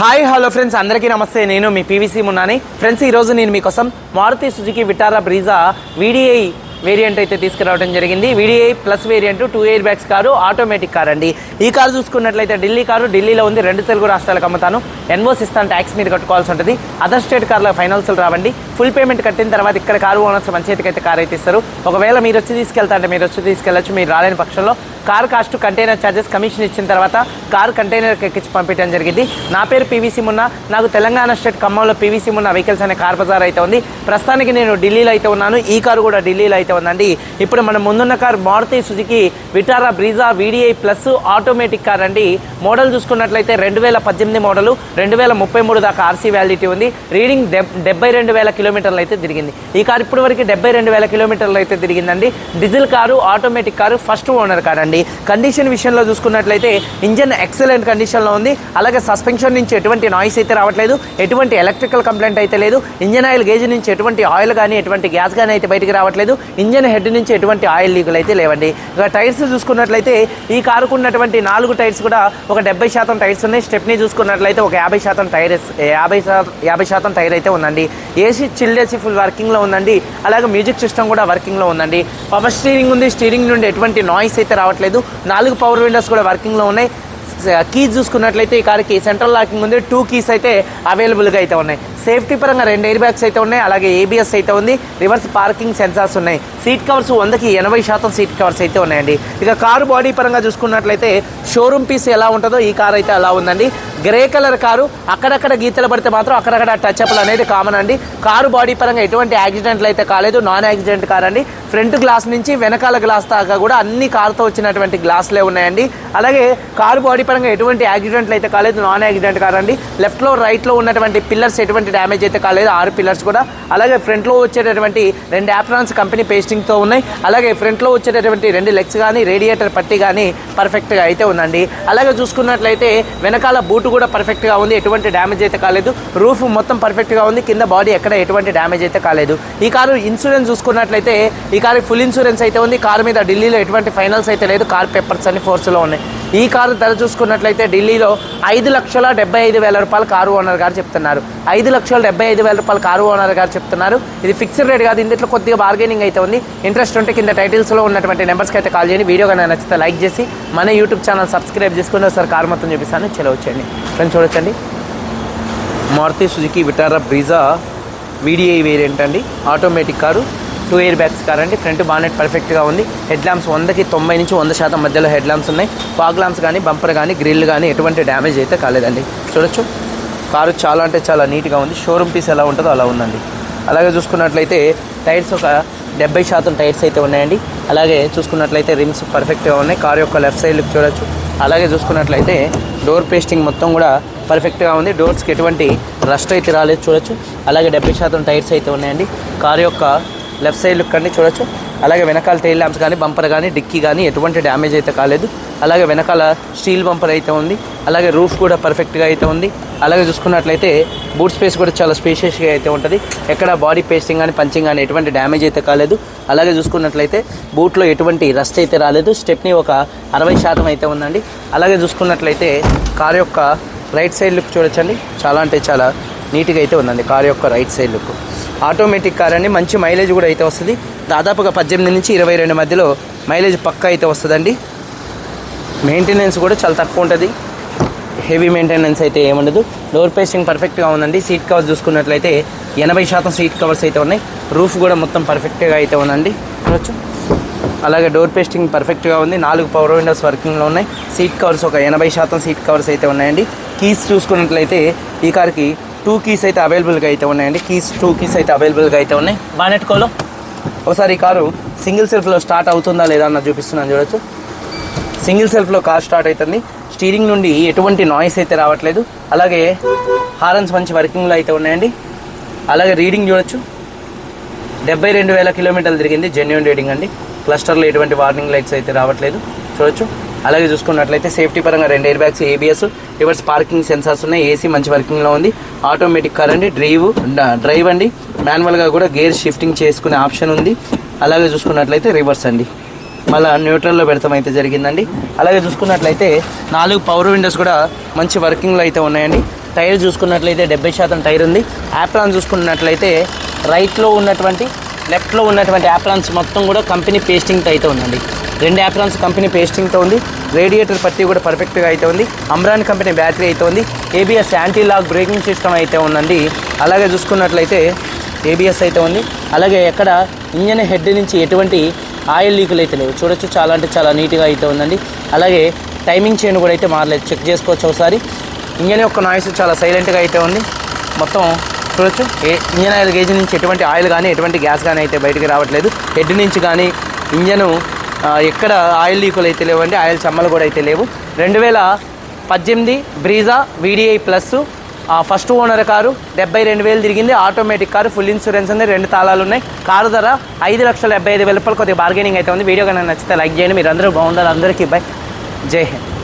Hi hello friends. అందరికీ నమస్తే. నేను మీ పీవీసీ మున్నాని. ఫ్రెండ్స్ ఈరోజు నేను మీకోసం Maruti Suzuki Vitara Brezza VDI variant అయితే తీసుకురావడం జరిగింది. VDI plus variant two air bags car automatic car అండి. ఈ కారు చూసుకున్నట్లయితే ఢిల్లీ కారు ఢిల్లీలో ఉంది. రెండు తెలుగు రాష్ట్రాలకు అమ్ముతాను. ఎన్వోస్ ఇస్తాను ట్యాక్స్ మీద కట్టుకోవాల్సి ఉంటుంది. అదర్ స్టేట్ కార్లో ఫైనాన్సులు రావండి. ఫుల్ పేమెంట్ కట్టిన తర్వాత ఇక్కడ కారు ఓనర్స్ మంచి చేతికైతే కార్ అయితే ఇస్తారు. ఒకవేళ మీరు వచ్చి తీసుకెళ్తా అంటే మీరు వచ్చి తీసుకెళ్ళచ్చు. మీరు రాలేని పక్షంలో car cost container charges commission ఇచ్చిన తర్వాత కార్ కంటైనర్ ఎక్కించి పంపించడం జరిగింది. నా పేరు పీవీసీ మున్న నాకు తెలంగాణ స్టేట్ ఖమ్మంలో పీవీసీ మున్న వెహికల్స్ అనే కార్ బజార్ అయితే ఉంది. ప్రస్తుతానికి నేను ఢిల్లీలో అయితే ఉన్నాను. ఈ కారు కూడా ఢిల్లీలో అయితే ఉందండి ఇప్పుడు మన ముందున్న car Maruti Suzuki Vitara Brezza VDI plus automatic car అండి. మోడల్ చూసుకున్నట్లయితే రెండు వేల పద్దెనిమిది మోడలు రెండు వేల ముప్పై మూడు దాకా ఆర్సీ వ్యాలిడిటీ ఉంది. రీడింగ్ డెబ్బై రెండు వేల కిలోమీటర్లు అయితే తిరిగింది. ఈ కార్ ఇప్పటి వరకు డెబ్బై రెండు వేల కిలోమీటర్లు అయితే తిరిగిందండి. Diesel car automatic car first owner car అండి. కండిషన్ విషయంలో చూసుకున్నట్లయితే ఇంజన్ ఎక్సలెంట్ కండిషన్లో ఉంది. అలాగే సస్పెన్షన్ నుంచి ఎటువంటి నాయిస్ అయితే రావట్లేదు. ఎటువంటి ఎలక్ట్రికల్ కంప్లైంట్ అయితే లేదు. ఇంజన్ ఆయిల్ గేజ్ నుంచి ఎటువంటి ఆయిల్ కానీ ఎటువంటి గ్యాస్ కానీ అయితే బయటికి రావట్లేదు. ఇంజన్ హెడ్ నుంచి ఎటువంటి ఆయిల్ లీకులు అయితే లేవండి. ఇక టైర్స్ చూసుకున్నట్లయితే ఈ కారుకు ఉన్నటువంటి నాలుగు టైర్స్ కూడా ఒక డెబ్బై శాతం టైర్స్ ఉన్నాయి. స్టెప్ని చూసుకున్నట్లయితే ఒక యాభై శాతం టైర్ యాభై శాతం యాభై శాతం టైర్ అయితే ఉందండి. ఏసీ చిల్డ్ ఏసీ ఫుల్ వర్కింగ్లో ఉందండి. అలాగే మ్యూజిక్ సిస్టమ్ కూడా వర్కింగ్లో ఉందండి. పవర్ స్టీరింగ్ ఉంది. స్టీరింగ్ నుండి ఎటువంటి నాయిస్ అయితే రావట్లేదు. నాలుగు పవర్ విండోస్ కూడా వర్కింగ్లో ఉన్నాయి. కీస్ చూసుకున్నట్లయితే ఈ కార్కి సెంట్రల్ లాకింగ్ ఉంది. టూ కీస్ అయితే అవైలబుల్గా అయితే ఉన్నాయి. సేఫ్టీ పరంగా రెండు ఎయిర్ బ్యాగ్స్ అయితే ఉన్నాయి. అలాగే ఏబిఎస్ అయితే ఉంది. రివర్స్ పార్కింగ్ సెన్సార్స్ ఉన్నాయి. సీట్ కవర్స్ వందకి ఎనభై శాతం సీట్ కవర్స్ అయితే ఉన్నాయండి. ఇక కారు బాడీ పరంగా చూసుకున్నట్లయితే షోరూమ్ పీస్ ఎలా ఉంటుందో ఈ కార్ అయితే అలా ఉందండి. గ్రే కలర్ కారు అక్కడక్కడ గీతలు పడితే మాత్రం అక్కడక్కడ టచ్అప్లు అనేది కామన్ అండి. కారు బాడీ పరంగా ఎటువంటి యాక్సిడెంట్లు అయితే కాలేదు. నాన్ యాక్సిడెంట్ కార్ అండి. ఫ్రంట్ గ్లాస్ నుంచి వెనకాల గ్లాస్ దాకా కూడా అన్ని కార్తో వచ్చినటువంటి గ్లాసులే ఉన్నాయండి. అలాగే కారు బాడీ పరంగా ఎటువంటి యాక్సిడెంట్లు అయితే కాలేదు. నాన్ యాక్సిడెంట్ కార్ అండి. లెఫ్ట్లో రైట్లో ఉన్నటువంటి పిల్లర్స్ ఎటువంటి డ్యామేజ్ అయితే కాలేదు. ఆరు పిల్లర్స్ కూడా. అలాగే ఫ్రంట్లో వచ్చేటటువంటి రెండు యాప్రాన్స్ కంపెనీ పేస్టింగ్తో ఉన్నాయి. అలాగే ఫ్రంట్లో వచ్చేటటువంటి రెండు లెగ్స్ కానీ రేడియేటర్ పట్టి కానీ పర్ఫెక్ట్గా అయితే ఉందండి. అలాగే చూసుకున్నట్లయితే వెనకాల బూట్ కూడా పర్ఫెక్ట్గా ఉంది. ఎటువంటి డ్యామేజ్ అయితే కాలేదు. రూఫ్ మొత్తం పర్ఫెక్ట్గా ఉంది. కింద బాడీ ఎక్కడ ఎటువంటి డ్యామేజ్ అయితే కాలేదు. ఈ కారు ఇన్సూరెన్స్ చూసుకున్నట్లయితే ఈ కారు ఫుల్ ఇన్సూరెన్స్ అయితే ఉంది. కారు మీద ఢిల్లీలో ఎటువంటి ఫైనల్స్ అయితే లేదు. కార్ పేపర్స్ అన్ని ఫోర్స్లో ఉన్నాయి. ఈ కారు ధర చూసుకున్నట్లయితే ఢిల్లీలో ఐదు లక్షల డెబ్బై ఐదు వేల రూపాయలు కారు ఓనర్ గారు చెప్తున్నారు. ఐదు లక్షల డెబ్బై ఐదు వేల రూపాయలు కారు ఓనర్ గారు చెప్తున్నారు. ఇది ఫిక్స్డ్ రేట్ కాదు ఇందులో కొద్దిగా బార్గెనింగ్ అయితే ఉంది. ఇంట్రెస్ట్ ఉంటే కింద టైటిల్స్లో ఉన్నటువంటి నెంబర్స్కి అయితే కాల్ చేయండి. వీడియో కానీ నచ్చితే లైక్ చేసి మన యూట్యూబ్ ఛానల్ సబ్స్క్రైబ్ చేసుకుని ఒకసారి కారు మొత్తం చూపిస్తాను. చలో వచ్చండి ఫ్రెండ్స్ చూడొచ్చండి. Maruti Suzuki Vitara Brezza VDI variant అండి. Automatic car. Two air bags car అండి ఫ్రంట్ బానెట్ పర్ఫెక్ట్గా ఉంది. హెడ్ ల్యాంప్స్ వందకి తొంభై నుంచి వంద శాతం మధ్యలో హెడ్ ల్యాంప్స్ ఉన్నాయి. ఫాగ్ ల్యాంప్స్ కానీ బంపర్ కానీ గ్రిల్ కానీ ఎటువంటి డ్యామేజ్ అయితే కాలేదండి. చూడొచ్చు. కారు చాలా అంటే చాలా నీట్గా ఉంది. షోరూమ్ పీస్ ఎలా ఉంటుందో అలా ఉందండి. అలాగే చూసుకున్నట్లయితే టైర్స్ ఒక డెబ్బై శాతం టైర్స్ అయితే ఉన్నాయండి. అలాగే చూసుకున్నట్లయితే రిమ్స్ పర్ఫెక్ట్గా ఉన్నాయి. కారు యొక్క లెఫ్ట్ సైడ్ లుక్ చూడొచ్చు. అలాగే చూసుకున్నట్లయితే డోర్ పేస్టింగ్ మొత్తం కూడా పర్ఫెక్ట్గా ఉంది. డోర్స్కి ఎటువంటి రస్ట్ అయితే రాలేదు. చూడొచ్చు. అలాగే డెబ్బై శాతం టైర్స్ అయితే ఉన్నాయండి. కారు యొక్క లెఫ్ట్ సైడ్ లుక్ అండి చూడొచ్చు. అలాగే వెనకాల టైల్ ల్యాంప్స్ కానీ బంపర్ కానీ డిక్కీ కానీ ఎటువంటి డ్యామేజ్ అయితే కాలేదు. అలాగే వెనకాల స్టీల్ బంపర్ అయితే ఉంది. అలాగే రూఫ్ కూడా పర్ఫెక్ట్గా అయితే ఉంది. అలాగే చూసుకున్నట్లయితే బూట్ స్పేస్ కూడా చాలా స్పేషియస్గా అయితే ఉంటుంది. ఎక్కడ బాడీ పేస్టింగ్ కానీ పంచింగ్ కానీ ఎటువంటి డ్యామేజ్ అయితే కాలేదు. అలాగే చూసుకున్నట్లయితే బూట్లో ఎటువంటి రస్ట్ అయితే రాలేదు. స్టెప్ని ఒక అరవై శాతం అయితే ఉందండి. అలాగే చూసుకున్నట్లయితే కార్ యొక్క రైట్ సైడ్ లుక్ చూడొచ్చండి. చాలా అంటే చాలా నీట్గా అయితే ఉందండి కార్ యొక్క right side look automatic car అండి. మంచి మైలేజ్ కూడా అయితే వస్తుంది. దాదాపుగా పద్దెనిమిది నుంచి ఇరవై రెండు మధ్యలో మైలేజ్ పక్కా అయితే వస్తుందండి. మెయింటెనెన్స్ కూడా చాలా తక్కువ ఉంటుంది. హెవీ మెయింటెనెన్స్ అయితే ఏముండదు. డోర్ పేస్టింగ్ పర్ఫెక్ట్గా ఉందండి. సీట్ కవర్స్ చూసుకున్నట్లయితే ఎనభై శాతం సీట్ కవర్స్ అయితే ఉన్నాయి. రూఫ్ కూడా మొత్తం పర్ఫెక్ట్గా అయితే ఉందండి. చూడొచ్చు. అలాగే డోర్ పేస్టింగ్ పర్ఫెక్ట్గా ఉంది. నాలుగు పవర్ విండోస్ వర్కింగ్లో ఉన్నాయి. సీట్ కవర్స్ ఒక ఎనభై శాతం సీట్ కవర్స్ అయితే ఉన్నాయండి. కీస్ చూసుకున్నట్లయితే ఈ కార్కి టూ కీస్ అయితే అవైలబుల్గా అయితే ఉన్నాయండి. కీస్ టూ కీస్ అయితే అవైలబుల్గా అయితే ఉన్నాయి. బానెట్టుకోలో ఒకసారి ఈ కారు సింగిల్ సెల్ఫ్లో స్టార్ట్ అవుతుందా లేదా అన్న చూపిస్తున్నాను చూడొచ్చు. సింగిల్ సెల్ఫ్లో కార్ స్టార్ట్ అవుతుంది. స్టీరింగ్ నుండి ఎటువంటి నాయిస్ అయితే రావట్లేదు. అలాగే హారన్స్ మంచి వర్కింగ్లో అయితే ఉన్నాయండి. అలాగే రీడింగ్ చూడొచ్చు. డెబ్బై రెండు వేల కిలోమీటర్లు తిరిగింది. జెన్యున్ రీడింగ్ అండి. క్లస్టర్లో ఎటువంటి వార్నింగ్ లైట్స్ అయితే రావట్లేదు. చూడొచ్చు. అలాగే చూసుకున్నట్లయితే సేఫ్టీ పరంగా రెండు air bags ABS reverse parking sensors ఉన్నాయి. ఏసీ మంచి వర్కింగ్లో ఉంది. ఆటోమేటిక్ కార్ అండి. డ్రైవ్ డ్రైవ్ అండి. మాన్యువల్గా కూడా గేర్ షిఫ్టింగ్ చేసుకునే ఆప్షన్ ఉంది. అలాగే చూసుకున్నట్లయితే రివర్స్ అండి. మళ్ళీ న్యూట్రల్లో పెడతాం అయితే జరిగిందండి. అలాగే చూసుకున్నట్లయితే నాలుగు పవర్ విండోస్ కూడా మంచి వర్కింగ్లో అయితే ఉన్నాయండి. టైర్ చూసుకున్నట్లయితే డెబ్బై శాతం టైర్ ఉంది. యాప్లాన్ చూసుకున్నట్లయితే రైట్లో ఉన్నటువంటి లెఫ్ట్లో ఉన్నటువంటి యాప్లాన్స్ మొత్తం కూడా కంపెనీ పేస్టింగ్తో అయితే ఉందండి. రెండు యాప్రాన్స్ కంపెనీ పేస్టింగ్తో ఉంది. రేడియేటర్ పట్టి కూడా పర్ఫెక్ట్గా అయితే ఉంది. అమ్రాన్ కంపెనీ బ్యాటరీ అయితే ఉంది. ABS anti lock braking system అయితే ఉందండి. అలాగే చూసుకున్నట్లయితే ఏబిఎస్ అయితే ఉంది. అలాగే ఎక్కడ ఇంజన్ హెడ్ నుంచి ఎటువంటి ఆయిల్ లీకులు అయితే లేవు. చూడొచ్చు చాలా అంటే చాలా నీట్గా అయితే ఉందండి. అలాగే టైమింగ్ చైన్ కూడా అయితే మారలేదు. చెక్ చేసుకోవచ్చు ఒకసారి. ఇంజన్ యొక్క నాయిస్ చాలా సైలెంట్గా అయితే ఉంది. మొత్తం చూడొచ్చు. ఏ ఇంజన్ ఆయిల్ గేజ్ నుంచి ఎటువంటి ఆయిల్ కానీ ఎటువంటి గ్యాస్ కానీ అయితే బయటకు రావట్లేదు. హెడ్ నుంచి కానీ ఇంజను ఎక్కడ ఆయిల్ లీకులు అయితే లేవండి ఆయిల్ చమ్మలు కూడా అయితే లేవు. రెండు వేల పద్దెనిమిది Brezza VDI plus first owner car డెబ్బై రెండు వేలు తిరిగింది ఆటోమేటిక్ కారు ఫుల్ ఇన్సూరెన్స్ ఉంది రెండు తాళాలు ఉన్నాయి. కారు ధర ఐదు లక్షల డెబ్బై ఐదు వేల రూపాయలు కొద్దిగా బార్గెనింగ్ అయితే ఉంది. వీడియో కనుక నచ్చితే లైక్ చేయండి మీరు అందరూ బాగుండాలి. అందరికీ బై. జై హింద్.